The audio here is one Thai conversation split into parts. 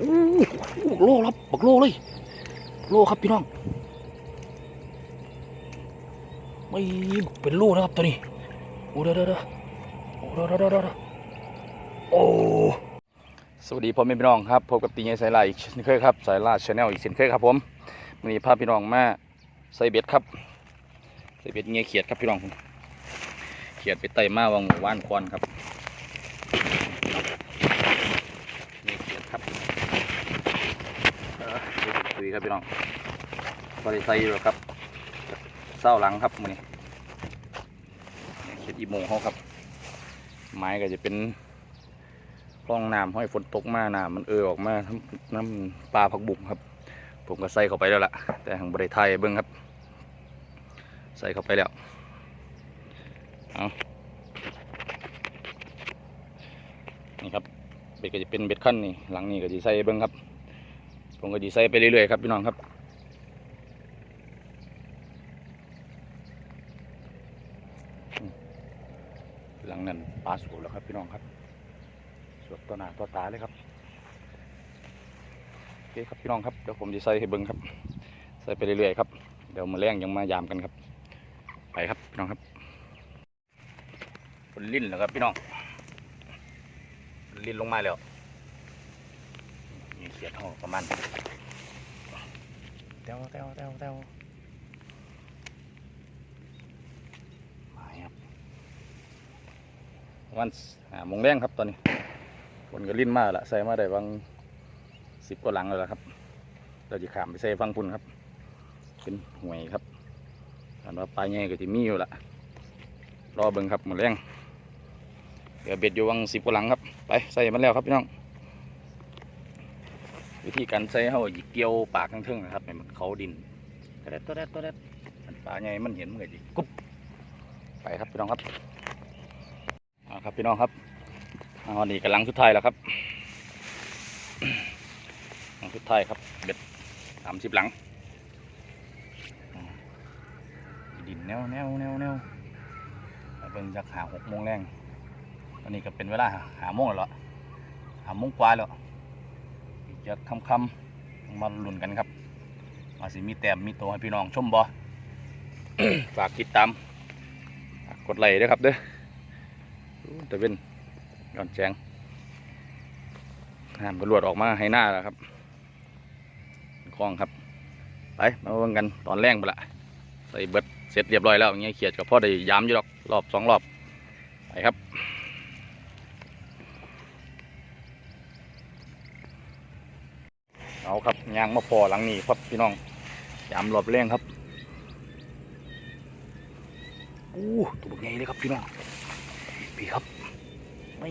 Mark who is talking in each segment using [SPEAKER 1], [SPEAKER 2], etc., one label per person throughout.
[SPEAKER 1] โอ้โลครับบักโลเลย โลครับพี่น้อง ไม่เป็นโลนะครับตัวนี้ โอ้เด้อเด้อโอ้เด้อเด้อเด้อโอ้สวัสดีพ่อแม่พี่น้องครับพบกับตีใหญ่สายลาอีกเช่นเคยครับสายลาชาแนลอีกเช่นเคยครับผมวันนี้พาพี่น้องมาใส่เบ็ดครับใส่เบ็ดเงี้ยเขียดครับพี่น้องเขียดไปไต่มาวังหมู่บ้านควันครับเงี้ยเขียดครับ เออ คุยครับพี่น้องบริไซอยู่ครับเศร้าหลังครับมือนี้เขียดอีโมงเขาครับ ไม้ก็จะเป็นร่องน้ำห้อยฝนตกมาน้ำมันเออออกมาน้ำน้ำปลาผักบุ้งครับ ผมก็ใส่เข้าไปแล้วล่ะ แต่ทางบริไทยเบิ้งครับ ใส่เข้าไปแล้วเอานี่ครับเบ็ดก็จะเป็นเบ็ดขั้นนี่หลังนี่ก็จะใส่เบิ้งครับ ผมก็ดีใส่ไปเรื่อยๆครับพี่น้องครับหลังนั้นปลาสูบแล้วครับพี่น้องครับสวดต่อหน้าต่อตาเลยครับโอเคครับพี่น้องครับเดี๋ยวผมจะใส่ให้เบิ้งครับ ใส่ไปเรื่อยๆครับเดี๋ยวมาแรงยังมายามกันครับ ไปครับพี่น้องครับฝนลิ้นแล้วครับพี่น้องลิ้นลงมาแล้ว เขียดห่อประมาณเต้วเต้วเต้วเต้วมาครับวันหามงแรงครับตอนนี้ฝนก็ลิ้นมากละใส่มาได้บางสิบกว่าหลังแล้วล่ะครับเราจะขามไปใส่ฟังพุ่นครับเป็นห่วยครับอันว่าปลาใหญ่ก็จะมีอยู่ละรอเบิ่งครับหมดแรงเดี๋ยวเบ็ดอยู่วังสิบกว่าหลังครับ ไปใส่มันแล้วครับพี่น้อง วิธีการใส่เขาหยิกเกี่ยวปากทั้งทึ่งนะครับให้มันเขาดินตัวแรดตัวแรดตัวแรดมันปลาใหญ่มันเห็นเหมันก็จิกุ๊บไปครับพี่น้องครับเอาครับพี่น้องครับเอาอันนี้กำลังสุดท้ายแล้วครับหลังสุดท้ายครับเบ็ดสามสิบหลังดินแนวแนวแนวแนวเบิ่งจากหาหกโมงแรงตอนนี้ก็เป็นเวลาหาโมงแล้วล่ะหาโมงกว่าแล้วอีก จะคำคำๆมาลุ้นกันครับมาสิมีแต้มมีตัวให้พี่น้องชมบ่ฝากติดตามกดไลค์ด้วยครับเด้อแต่เป็นย้อนแจงน้ำกระลวดออกมาให้หน้าแล้วครับคล้องครับ ไปมาเบิ่งกันตอนแรงไปละใส่เบิดเสร็จเรียบร้อยแล้วอย่างเงี้ยเขียดกับพ่อได้ย้ำอยู่หรอกรอบสองรอบไปครับ เอาครับยางมาพอหลังนี้ครับพี่น้องยามรอบแรงครับอู้ตัวบักใหญ่เลยครับพี่น้องพี่ครับไม่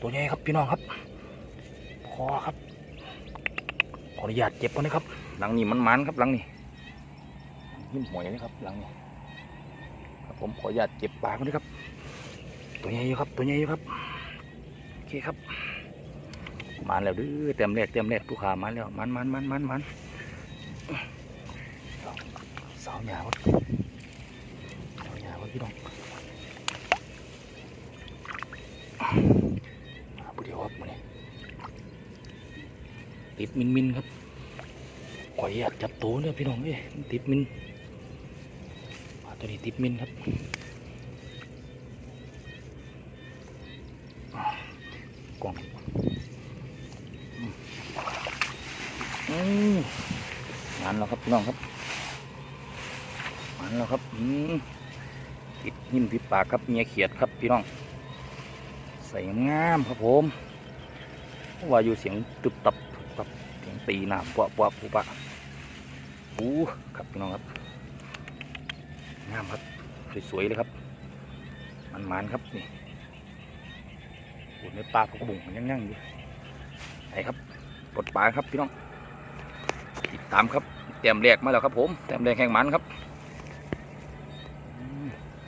[SPEAKER 1] ตัวใหญ่ครับพี่น้องครับคอครับขออนุญาตเจ็บก่อนนะครับ หลังนี้มันมันครับหลังนี้ยิ้มหวยเลยครับหลังนี้ ผมขออนุญาตเก็บปลากมันด้วยครับ ตัวใหญ่อยู่ครับ ตัวใหญ่อยู่ครับโอเคครับมาแล้วดื้อเต็มแรกเต็มแรกผู้ขามาแล้วมันมันมันมันมันสาวหยาวะสาวหยาวะพี่น้องมาผู้เดียวครับมาเนี่ยติดมินมินครับขออนุญาตจับตัวเนี่ยพี่น้องเอ้ยติดมิน ตัวนี้ติดมินครับกล่องอืมอืมมันแล้วครับพี่น้องครับมันแล้วครับอืมติดหินติดปากครับเมียเขียดครับพี่น้อง ใส่งามครับผมว่าอยู่เสียงตึบตับตับเสียงตีน้ำปะปะปุปะอู้ครับพี่น้องครับ งามครับสวยๆเลยครับ มันมันครับนี่โอ้ในปลาผักบุ้งมันยังยั่งอยู่ไหนครับปลดปลาครับพี่น้องติดตามครับเตรียมแรกมาแล้วครับ ผมเตรียมแรกแข่งมันครับ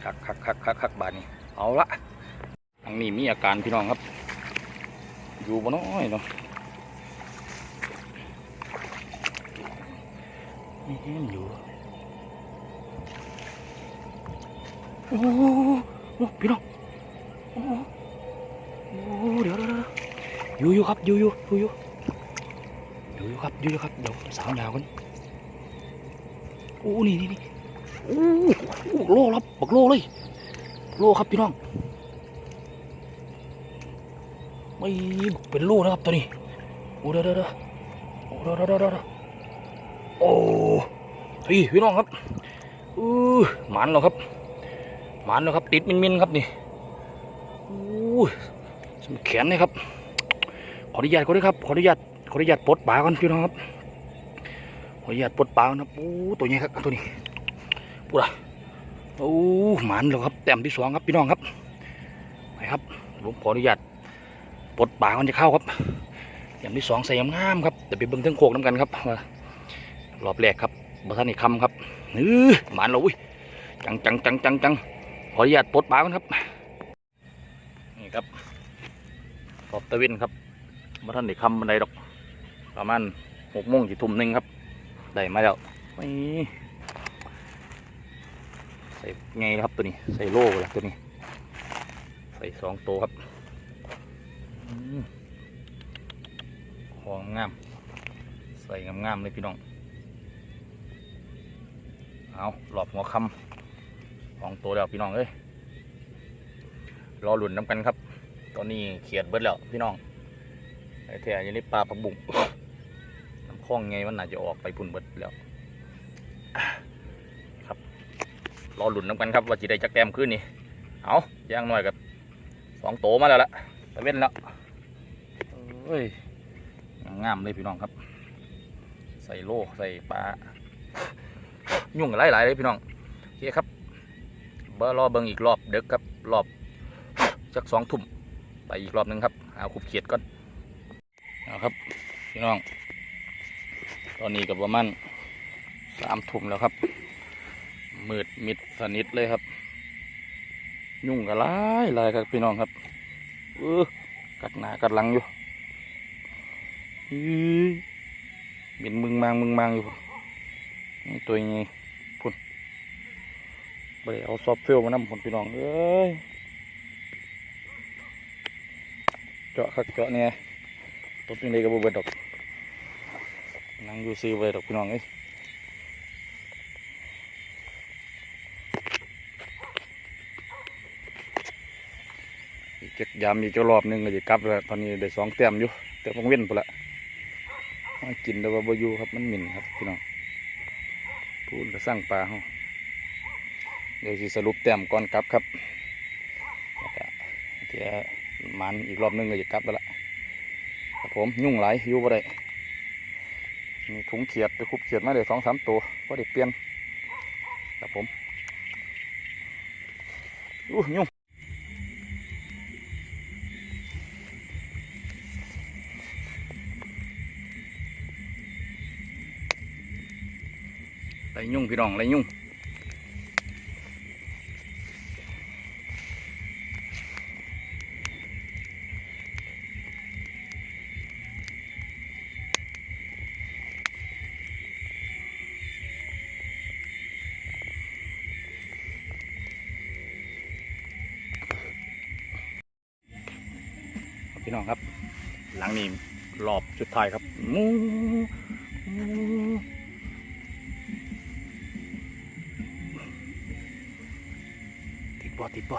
[SPEAKER 1] คักคักคักคักคักบาดนี้เอาละทางนี้มีอาการพี่น้องครับ อยู่บ่น้อยเนาะนี่อยู่ โอ้โหโอ้พี่น้องโอ้โหเดี๋ยวเดี๋ยวเดี๋ยวอยู่อยู่ครับอยู่อยู่อยู่อยู่อยู่อยู่ครับอยู่อยู่ครับเดี๋ยวสาวยาวกันโอ้นี่นี่นี่โอ้โหบักโลครับบักโลเลยโลครับพี่น้องไม่เป็นโลนะครับตัวนี้โอ้เดี๋ยวเดี๋ยวเดี๋ยวโอ้เดี๋ยวเดี๋ยวเดี๋ยวเดี๋ยวโอ้พี่พี่น้องครับอือหมันแล้วครับ หมันแล้วครับ ติดมินมินครับนี่อู้ยสมแขนเลยครับ ขออนุญาตก็ด้วยครับ ขออนุญาตขออนุญาตปลดปลาก่อนพี่น้องครับ ขออนุญาตปลดปลาก่อนครับโอ้ตัวใหญ่ครับตัวนี้ปูดะโอ้หมันแล้วครับแต้มที่สองครับพี่น้องครับไปครับผมขออนุญาตปลดปลาก่อนจะเข้าครับแต้มที่สองใส่ยงามครับแต่ไปเบิ่งเทิงโคกน้ำกันครับรอบแรกครับบัทันอีกคำครับเออหมันแล้วอุ้ยจังจังจังจังจัง ขออนุญาตปลดปลาก่อนครับ นี่ครับ ขอบตะเวนครับมาท่านได้คำบันไดดอก ประมาณหกโมงจีทุ่มหนึ่งครับ ได้มาแล้วนี่ใส่ไงครับตัวนี้ ใส่โล่ละตัวนี้ ใส่สองตัวครับอืมของงาม ใส่งามๆเลยพี่น้อง เอาหลอบหัวคำ สองตัวแล้วพี่น้องเอ้ยรอหลุนน้ำกันครับ ตอนนี้เขียดเบิดแล้วพี่น้องไอ้แท้ยังนี้ปลาผักบุ้งน้ำคล้องไงมันน่าจะออกไปพุ่นเบิดแล้วครับรอหลุนน้ำกันครับว่าจีได้จักแต้มขึ้นนี่เอาย่างหน่อยกับสองโตมาแล้วละตะเว้นแล้วเอ้ยงามเลยพี่น้องครับ ใส่โล่ใส่ปลายุ่งหลายๆเลยพี่น้องโอเคครับ เบอร์รอเบิงอีกรอบเด็กครับรอบสักสองทุ่มไปอีกรอบหนึ่งครับเอาคุบเขียดก่อนเอาครับพี่น้อง ตอนนี้กับประมาณสามทุ่มแล้วครับมืดมิดสนิทเลยครับ ยุ่งกันหลายหลายครับพี่น้องครับเออกัดหนากัดหลังอยู่อีบินมึงมางมึงมางอยู่ตัวยัง ไปเอาซอฟเฟลมานำผลพี่น้องเอ้ยเจาะคักเจาะเนี่ยตบยังไงก็บเบิดดอกนั่งอยู่ซื้อไว้ดอกพี่น้องเอ้ยอีกจักยามอีกเจ้ารอบหนึงก็จะกลับแล้วตอนนี้ได้สองแต้มอยู่แต่พงเว้นไปละกินแต่ว่าบอยู่ครับมันหมิ่นครับพี่น้องพูดก็สร้างปลาเฮา เดี๋ยวสิสรุปแต้มก่อนกลับครับแล้วก็เดี๋ยวมันอีกรอบนึงก็จะกลับแล้วล่ะครับผมยุ่งหลายอยู่บ่ได้มีถุงเขียดไปคุบเขียดมาได้สองสามตัวก็ได้เปลี่ยนครับผมอู้ยุ่งไรยุ่งพี่น้องไรยุ่ง พี่น้องครับ หลังนี้รอบสุดท้ายครับมูมูติดบ่ติดบ่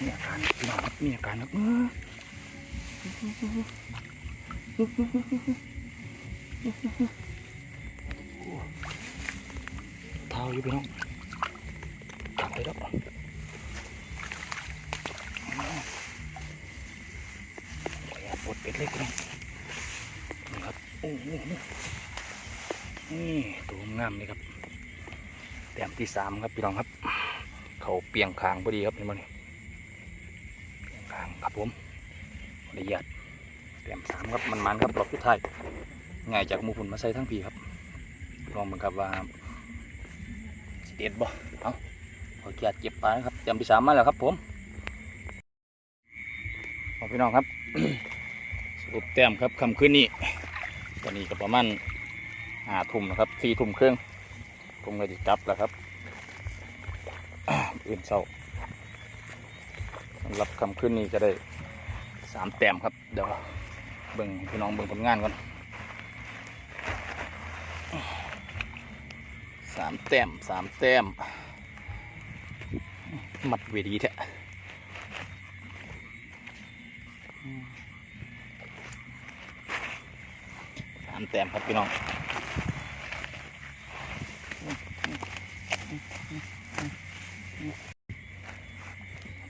[SPEAKER 1] มีอาการพี่น้องครับมีอาการครับเท้าอยู่พี่น้องกลับไปแล้ว ปวด เล็กเลยนี่ครับโอ้โหนี่ตัวงามเลยครับแต้มที่สามครับพี่น้องครับ เขาเปียงคางพอดีครับเห็นไหมนี่เปียงคางครับผมละเอียดแต้มสามครับมันมันครับรอบสุดท้ายง่ายจากมูฝุ่นมาใส่ทั้งปีครับลองบังครับว่าสเด็ดบ่เอาขอเกียรติเก็บปลาครับแต้มที่สามมาแล้วครับผมพี่น้องครับ รุปแต้มครับคำขึ้นนี้ตอนนี้ก็ประมาณห้าทุ่มนะครับสี่ทุ่มเครึ่องผมก็จะกลับแล้วครับอื่นเศร้าสำหรับคำขึ้นนี้ก็ได้สามแต้มครับ เดี๋ยวเบิ่งพี่น้องเบิ่งผลงานก่อนสามแต้มสามแต้มมัดเวดีแท้สามแต้มครับพี่น้อง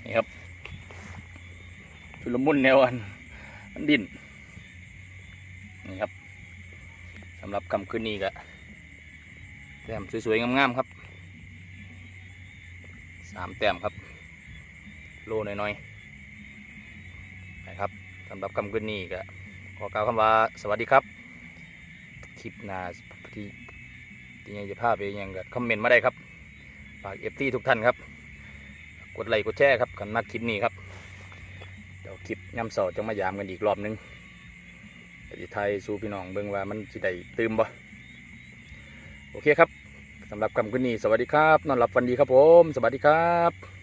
[SPEAKER 1] นี่ครับชุลมุนแนวอันมันดินนี่ครับสำหรับคำคืนนี้ก็แต้มสวยๆงามๆครับสามแต้มครับ โลน้อยๆนะครับสำหรับคำคืนนี้ก็ขอกล่าวคำว่าสวัสดีครับ ลิปหนาที่ที่ยังจะพาไปยังก็คอมเมนต์มาได้ครับฝากเอฟทีทุกท่านครับ กดไลค์กดแชร์ครับกันมากคลิปนี้ครับเดี๋ยวคลิปย่ำเสาจะมายามกันอีกรอบนึงเดี๋ยวจะไทยสู่พี่น้องเบิ่งว่ามันสิได้ตื่มบ่โอเคครับสำหรับคำคืนนี้สวัสดีครับ นอนหลับฝันดีครับผม สวัสดีครับ